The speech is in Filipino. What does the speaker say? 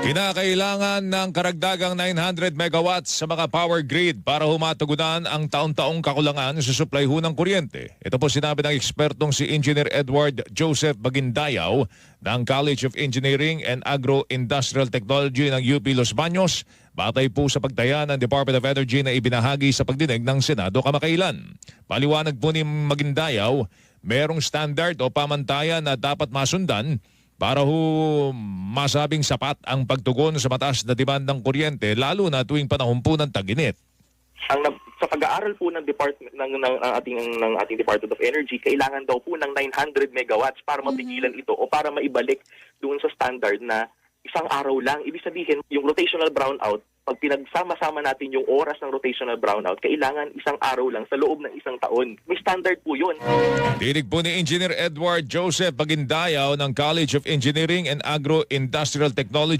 Kinakailangan ng karagdagang 900 megawatts sa mga power grid para humatugunan ang taon-taong kakulangan sa supply ho ng kuryente. Ito po sinabi ng ekspertong si Engineer Edward Joseph Bagindayaw ng College of Engineering and Agro-Industrial Technology ng UP Los Baños batay po sa pagtaya ng Department of Energy na ibinahagi sa pagdinig ng Senado kamakailan. Paliwanag po ni Magindayaw, merong standard o pamantayan na dapat masundan para ho masabing sapat ang pagtugon sa mataas na demand ng kuryente lalo na tuwing panahon po ng taginit. ang sa pag-aaral po ng department ng, ng, ng ating ng ating Department of Energy kailangan daw po ng 900 megawatts para mapigilan ito o para maibalik doon sa standard na isang araw lang ibig sabihin yung rotational brownout pag pinagsama-sama natin yung oras ng rotational brownout kailangan isang araw lang sa loob ng isang taon. May standard po yun. Dinig po ni Engineer Edward Joseph Bagindayaw ng College of Engineering and Agro-Industrial Technology